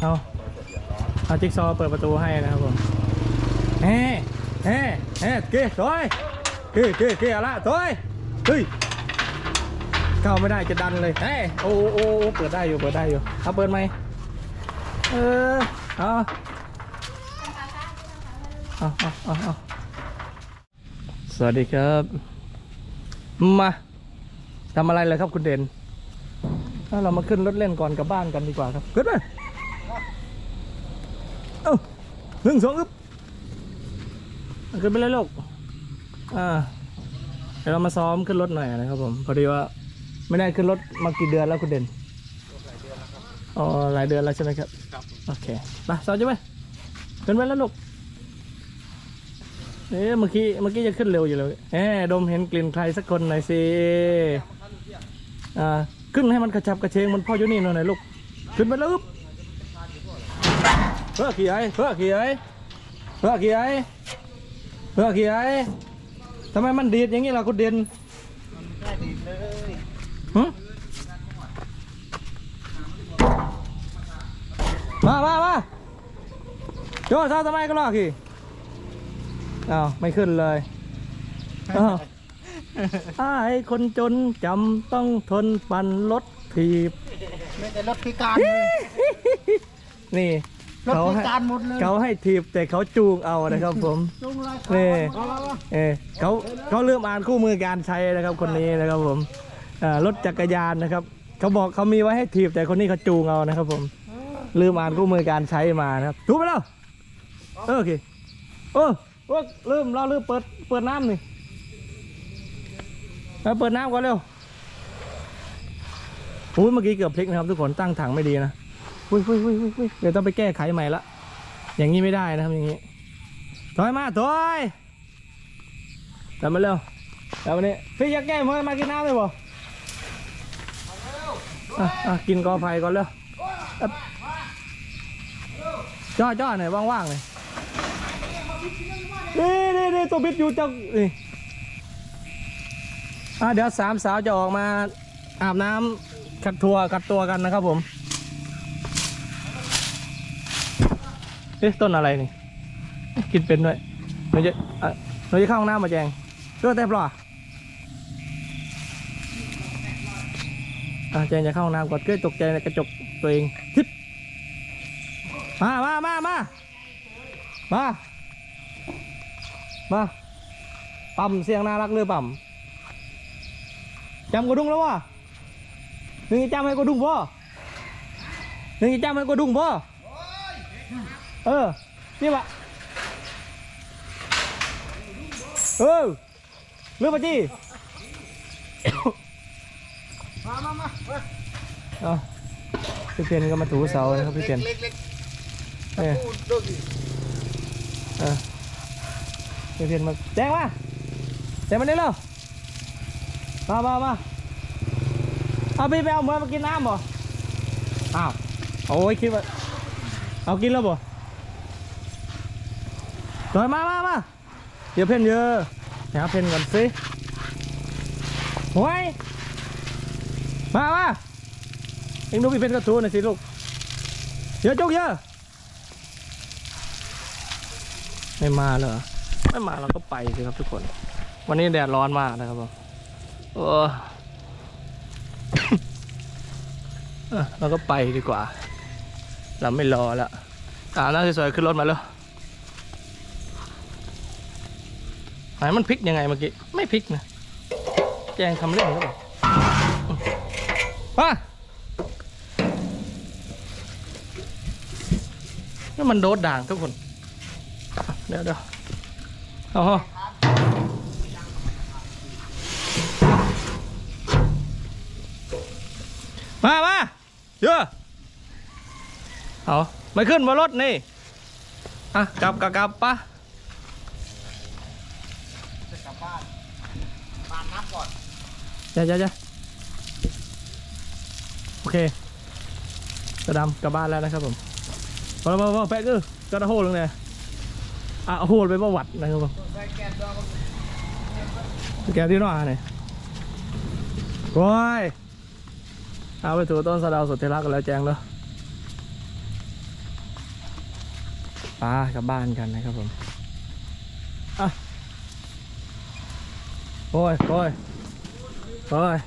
เอาเอาจิ๊กซอว์เปิดประตูให้นะครับผมเฮ้เฮ้เฮ้เก้ถอยเก้เก้เก้เอาละถอยเฮ้ยเข้าไม่ได้จะดันเลยเฮ้โอ้โอ้โอ้เปิดได้อยู่เปิดได้อยู่เอาเปิดไหมเออเอาเอาเอาเอาเอาสวัสดีครับมาทำอะไรเลยครับคุณเด่นถ้าเรามาขึ้นรถเล่นก่อนกลับบ้านกันดีกว่าครับขึ้นไปเอ้าห นึ่งสองอึ๊บขึ้นไปเลยลูกอ่าเดี๋ยวเรามาซ้อมขึ้นรถหน่อยนะครับผมพอดีว่าไม่ได้ขึ้นรถมากี่เดือนแล้วคุณเด่นอ๋อหลายเดือนแล้วใช่ไหมครับโอเคไปซ้อมจะไปขึ้นไปแล้วลูกเอ๊ะเมื่อกี้เมื่อกี้จะขึ้นเร็วอยู่เลยเอ๊ะดมเห็นกลิ่นใครสักคนหน่อยสิอ่าขึ้นให้มันกระชับกระเชงมันพ่ออยู่นี่หน่อยลูกขึ้นไปแล้วอึ๊บ เพื่อขี่ไอ้เพื่อขี่ไอ้เพื่อขี่ไอ้เพื่อขี่ไอ้ทำไมมันดีดอย่างนี้ล่ะคุณเด่นได้ดีเลยหึมามามาโยนซาทำไมก็ลอกขี่อ้าวไม่ขึ้นเลยอ้าวไอ้คนจนจำต้องทนปั่นรถถีบ ไม่แต่รถพิการเลยนี่ รถเขาพิให้การหมดเลยเขาให้ถีบแต่เขาจูงเอานะครับผมลุงไรนี่ เอาละวะเออเขาเขาเริ่มอ่านคู่มือการใช้นะครับคนนี้นะครับผมอ่ารถจักรยานนะครับ เขาบอกเขามีไว้ให้ถีบแต่คนนี้เขาจูงเอานะครับ ผมลืมอ่านคู่มือการใช้มานะครับถูกไปแล้วเออโอเคเออเออลืมเราลืมเปิดเปิดน้ำนี่เอาเปิดน้ำก่อนเร็วโอ้ยเมื่อกี้เกือบพลิกนะครับ ทุกคนตั้งถังไม่ดีนะ อุ้ยอุ้ยอุ้ยอุ้ยเดี๋ยวต้องไปแก้ไขใหม่ละ อย่างนี้ไม่ได้นะครับอย่างนี้ถอยมาถอยทำมาเร็วทำมานี่พี่อยากแก้มือมากินน้ำเลยบ่อะกินกอไผ่ก่อนเร็วอะจ้อจ้อหน่อยว่างๆเลยนี่นี่นี่ตัวบิดอยู่จ้านี่อะเดี๋ยวสามสาวจะออกมาอาบน้ำขัดทัวขัดตัวกันนะครับผม เอ๊ะต้นอะไรนี่กินเป็นด้วยหนูจะหนูจะเข้าห้องน้ำมาแจงเลือดเต็มหรออะเจนจะเข้าห้องน้ำก่อนเกิดตกใจในกระจกตัวเองทิปมามามามามามาปั๊มเสียงน่ารักเลยปั๊มจำกระดุงแล้ววะหนึ่งจะจำให้กระดุงพ่อหนึ่งจะจำให้กระดุงพ่อ เออ นี่วะเออเรื่องมาจีมามามาเว้ยเอาพี่เพียนก็มาถูเสานะครับพี่เพียนเล็กเล็กเออพูดดูสิเออพี่เพียนมาแจ้งมาแจ้งมาได้แล้วมามามาเอาพี่ไปเอาเมื่อมากินน้ำบ่อ้าวโอ้ยคิดว่าเอากินแล้วบ่ ถอยมามามาเดี๋ยวเพ่นเยอะเดี๋ยวหาเพ่นก่อนสิโอ้ยมามาเอ็งดูพี่เพ่นก็ถูนหน่อยสิลูกเยอะจุกเยอะไม่มาเหรอไม่มาเราก็ไปสิครับทุกคน วันนี้แดดร้อนมากนะครับผมเออเราก็ไปดีกว่า เราไม่รอแล้วอ่าน้าสวยๆขึ้นรถมาแล้ว ไหนมันพลิกยังไงเมื่อกี้ ไม่พลิกนะแจงทำเรื่องหรือเปล่ามานี่มันโดดด่างทุกคน เดี๋ยวเดี๋ยวเอาฮะมามาเยอะเอาไม่ขึ้นมารถนี่ อะ กลับกลับกลับปะกลับบ้านปานน้ำก่อน อย่าอย่าอย่าโอเคกระดำกลับบ้านแล้วนะครับผมพอแล้วพอแล้วพอแป๊กเออกระโหลงเลยอะโหลไปประวัตินะครับผมแกที่นอกเนี่ยโว้ยเอาไปถูต้นสะดาวสุดที่รักกันแล้วแจงเลยปลากลับบ้านกันนะครับผม อะ โอ้ยโอ้ย โอ้ย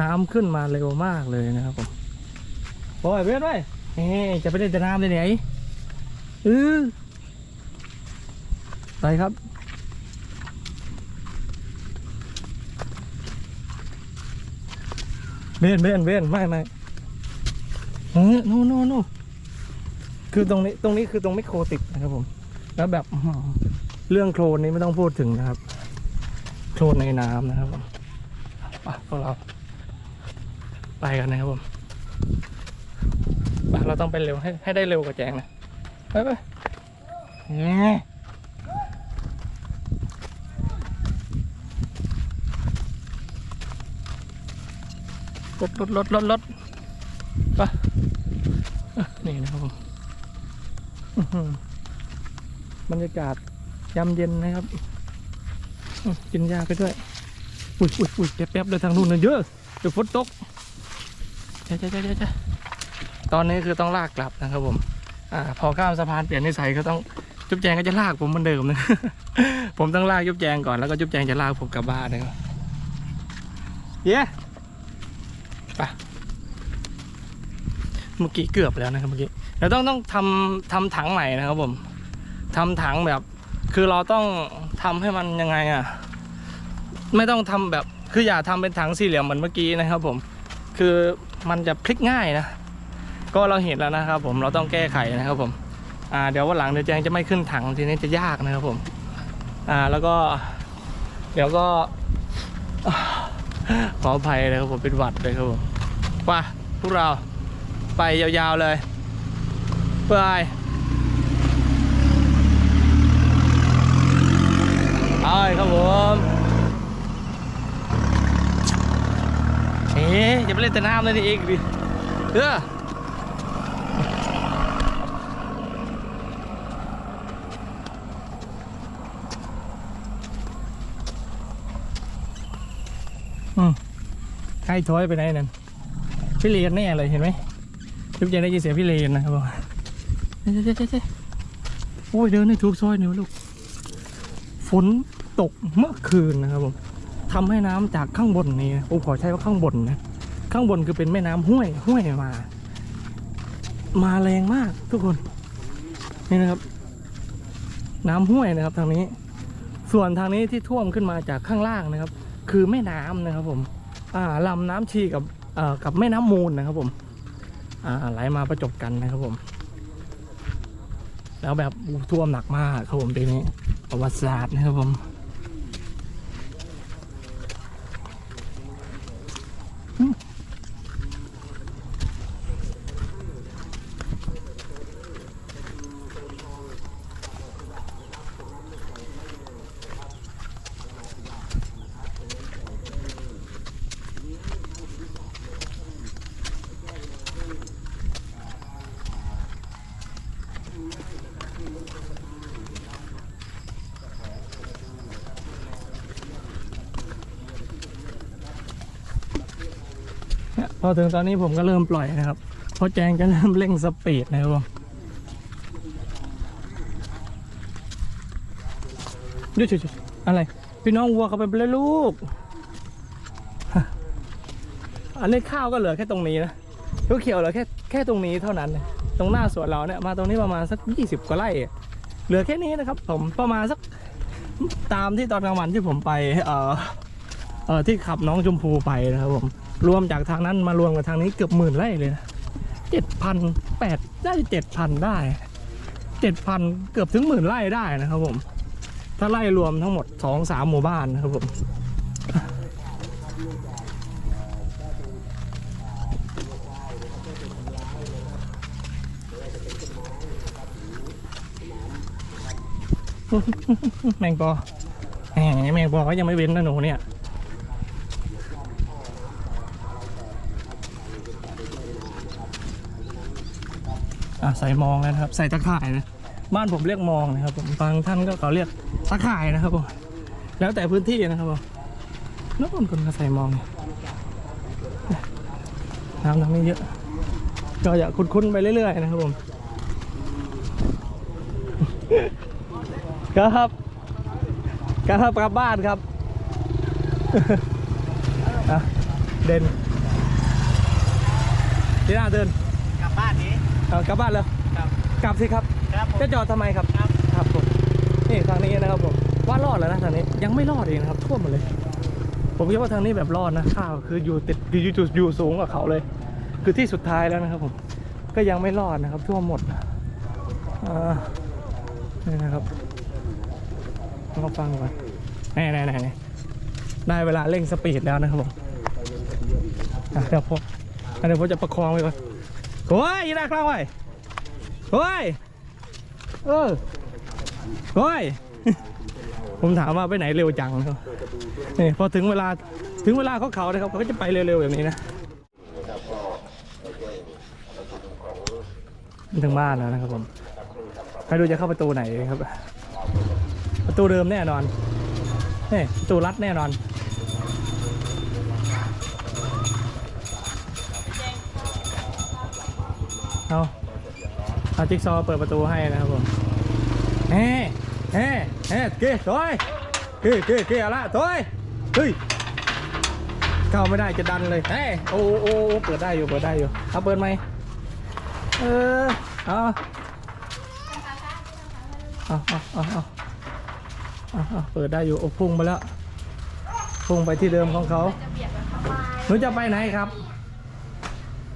น้ำขึ้นมาเร็วมากเลยนะครับผมโอ้ยเว้ยเว้ยเฮ้จะไปเล่นแต่น้ำเลยไหนเออไปครับ เบนเบนเบนไม่ไม่เออโน่โน่โน่คือตรงนี้ตรงนี้คือตรงไมโครติดนะครับผม แล้วแบบเรื่องโคลนนี้ไม่ต้องพูดถึงนะครับ คลนในน้ำนะครับผมไปพวกเรา ไปกันนะครับผมไปเราต้องไปเร็วให้ให้ได้เร็วกว่าแจงนะ ไปไปแหมรถรถรถรถรถไปะนี่นะครับผมอื้อหือบรรยากาศยามเย็นนะครับ กินยาไปด้วย อุ้ยอุ้ยอุ้ยแป๊บๆเลยทางนู้นนะเยอะเดี๋ยวฝนตกเจ๊เจ๊เจ๊เจ๊ตอนนี้คือต้องลากกลับนะครับผม อ่า พอข้ามสะพานเปลี่ยนนิสัยก็ต้องจุ๊บแจงก็จะลากผมเหมือนเดิมนะ ผมต้องลากจุ๊บแจงก่อนแล้วก็จุ๊บแจงจะลากผมกลับบ้านนะครับเย้ไปเมื่อกี้เกือบแล้วนะครับเมื่อกี้เดี๋ยวต้องต้องทำทำถังใหม่นะครับผมทำถังแบบ คือเราต้องทำให้มันยังไงอะ ไม่ต้องทำแบบคืออย่าทำเป็นถังสี่เหลี่ยมเหมือนเมื่อกี้นะครับ ผม คือมันจะพลิกง่ายนะ ก็เราเห็นแล้วนะครับ ผมเราต้องแก้ไขนะครับ ผม อ่า เดี๋ยววันหลังเดี๋ยวแจงจะไม่ขึ้นถังทีนี้จะยากนะครับ ผม อ่าแล้วก็ เดี๋ยวก็ขออภัยนะครับผมเป็นหวัดเลยครับผมไปพวกเราไปยาวๆเลยไป ไปครับผมเอ๊ะอย่าไปเล่นแต่น้ำเลยนี่อีกดิเอออืมใครถอยไปไหนนั่นพี่เรียนแน่เลยเห็นไหมทุกอย่างได้ยินเสียงพี่เรียนนะครับผมเจ๊เจ๊เจ๊เจ๊โอ้ยเดินในทุกซอยเนี่ยวลูกฝน ตกเมื่อคืนนะครับผมทำให้น้ำจากข้างบนนี้ผมขอใช้ว่าข้างบนนะ ข้างบนคือเป็นแม่น้ำห้วยห้วยมา มาแรงมากทุกคน นี่นะครับ น้ำห้วยนะครับ ทางนี้ ส่วนทางนี้ที่ท่วมขึ้นมาจากข้างล่างนะครับ คือแม่น้ำนะครับ ผม อ่าลำน้ำชีกับเอ่อกับแม่น้ำมูลนะครับ ผม อ่าไหลมาประจบกันนะครับ ผม แล้วแบบท่วมหนักมากครับผมทีนี้ประวัติศาสตร์นะครับผม อถึงตอนนี้ผมก็เริ่มปล่อยนะครับเพราะแจงจะเริ่มเร่งสปีดนะครับผมดูชุดอะไร พี่น้องวัวเขาไปแล้วลูก อันนี้ข้าวก็เหลือแค่ตรงนี้นะเขียวเหลือแค่แค่ตรงนี้เท่านั้น ตรงหน้าสวนเราเนี่ยมาตรงนี้ประมาณสักยี่สิบกว่าไร่ เหลือแค่นี้นะครับ ผมประมาณสักตามที่ตอนกลางวันที่ผมไป เอ่อเออที่ขับน้องชมพูไปนะครับผม รวมจากทางนั้นมารวมกับทางนี้เกือบหมื่นไร่เลยนะเจ็ดพันแปดได้เจ็ดพันได้เจ็ดพันเกือบถึงหมื่นไร่ได้นะครับผม ถ้าไล่รวมทั้งหมดสองสามหมู่บ้านนะครับผมแมงปอแหมแมงปอก็ยังไม่เว้นนะหนูเนี่ย อะใส่มองนะครับ ใส่ตะข่ายนะบ้านผมเรียกมองนะครับผมบางท่านก็เขาเรียกตะข่ายนะครับผมแล้วแต่พื้นที่นะครับผมน้ำคนคนก็ใส่มองน้ำทางนี้เยอะก็อย่าคุ้นๆไปเรื่อยๆนะครับผมครับครับกลับบ้านครับอะเด่นที่หน้าเดิน เอากลับบ้านเลยครับ กลับสิครับ ครับผม จะจอดทำไมครับ ครับ ครับผม นี่ทางนี้นะครับผมว่ารอดแล้วนะทางนี้ยังไม่รอดเองนะครับท่วมหมดเลย ผมคิดว่าทางนี้แบบรอดนะข้าวคืออยู่ติดอยู่อยู่อยู่สูงกว่าเขาเลย คือที่สุดท้ายแล้วนะครับผมก็ยังไม่รอดนะครับท่วมหมดอ่านี่นะครับลองฟังก่อนไหนไหนไหนไหนได้เวลาเร่งสปีดแล้วนะครับผมอะเดี๋ยวผมอะเดี๋ยวผมจะประคองไว้ก่อน โอ้ยอยีนาคล่องไว้โอ้ยเออโอ้ยผมถามว่าไปไหนเร็วจังนะครับนี่พอถึงเวลาถึงเวลาเขาเขาเลยครับเขาก็จะไปเร็วๆแบบนี้นะถึงบ้านแล้วนะครับผมใครดูจะเข้าประตูไหนครับ ประตูเดิมแน่นอนนี่ประตูรัดแน่นอน เอาเอาจิ๊กซอว์เปิดประตูให้นะครับผมเฮ้เฮ้เฮ้เก๋ถอยเก๋เก๋เก๋เอาละถอยเฮ้ยเข้าไม่ได้จะดันเลยเฮ้โอ้โอ้โอ้เปิดได้อยู่เปิดได้อยู่เอาเปิดไหมเออเอาเอเอาเอาเอาเอาเอาเปิดได้อยู่โอ้พุ่งไปแล้วพุ่งไปที่เดิมของเขาหนูจะไปไหนครับ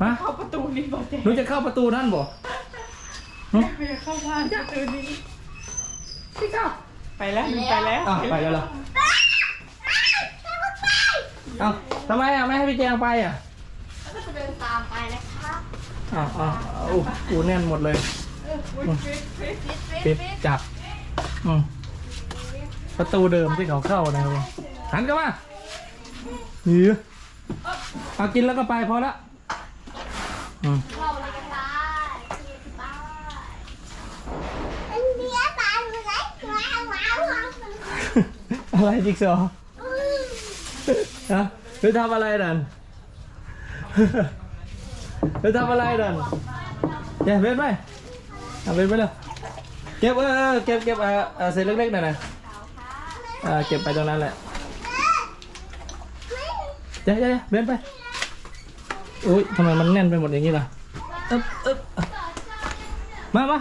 ฮะเข้าประตูนี้บอกเจ๊หนูจะเข้าประตูนั่นบ่ไม่เข้าบ้านประตูนี้พี่เข้าไปแล้วหนูไปแล้วอ้าวไปแล้วเหรอเอ้าทำไมอะไม่ให้พี่แจงไปอะแล้วก็จะเดินตามไปนะครับอ้าวอ้าวอ้าวอู้กูแน่นหมดเลยฟิตฟิตปิดจับอืมประตูเดิมที่เขาเข้านะครับผมหันกลับมาหือเอากินแล้วก็ไปพอละ อืมเข้าเลยกันได้ไปอันเดียตายไปเลยว้าวว้าวว้าวอะไรจิ๊กซอว์ฮะหรือทำอะไรดันหรือทำอะไรดันเก็บเบ็ดไหมเอาเบ็ดไปเลยเก็บเออเออเก็บเก็บเออเออเศษเล็กๆหน่อยนะอ่าเก็บไปตรงนั้นแหละเดี๋ยวเดี๋ยวเดี๋ยวเบ็ดไป อุ้ยทำไมมันแน่นไปหมดอย่างนี้ล่ะอึ๊บอึ๊บมามา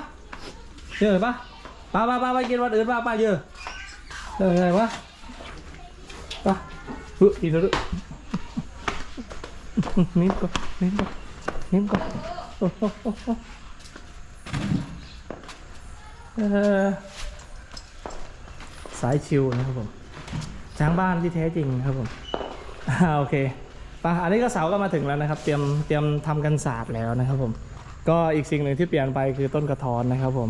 เยอะปะป้าป้าป้าไปกินวันอื่นป้าป้าเยอะเอออะไรวะป้าเฮ้ยอีกแล้วด้วยนิ่มก่อนนิ่มก่อนนิ่มก่อนโอ้โหสายชิวนะครับผมช้างบ้านที่แท้จริงครับผมโอเค ป่ะอันนี้ก็เสาก็มาถึงแล้วนะครับ เตรียมเตรียมทำกันศาสตร์แล้วนะครับผม ก็อีกสิ่งหนึ่งที่เปลี่ยนไปคือต้นกระท้อนนะครับผม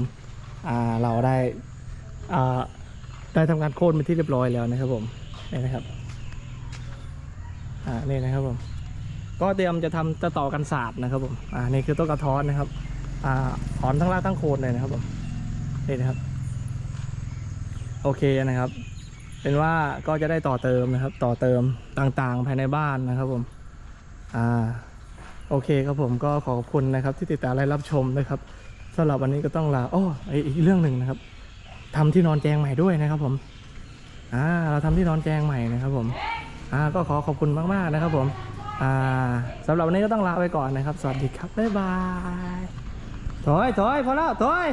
อ่าเราได้อ่าได้ทำการโค่นเป็นที่เรียบร้อยแล้วนะครับผมนี่นะครับอ่านี่นะครับผมก็เตรียมจะทำจะต่อกันศาสตร์นะครับผมอ่านี่คือต้นกระท้อนนะครับอ่าถอนทั้งรากทั้งโคนเลยนะครับผมนี่นะครับ โอเคนะครับ เป็นว่าก็จะได้ต่อเติมนะครับ ต่อเติมต่างๆ ภายในบ้านนะครับผม อ่า โอเคครับผมก็ขอขอบคุณนะครับ ที่ติดตามและรับชมนะครับสำหรับวันนี้ก็ต้องลาอ้อไอ้อีกเรื่องหนึ่งนะครับทำที่นอนแจงใหม่ด้วยนะครับ ผม อ่า เราทำที่นอนแจงใหม่นะครับผม อ่า ก็ขอขอบคุณมากๆนะครับ ผม อ่าสำหรับวันนี้ก็ต้องลาไปก่อนนะครับ สวัสดีครับบ๊ายบายถอยถอยพอแล้วถอย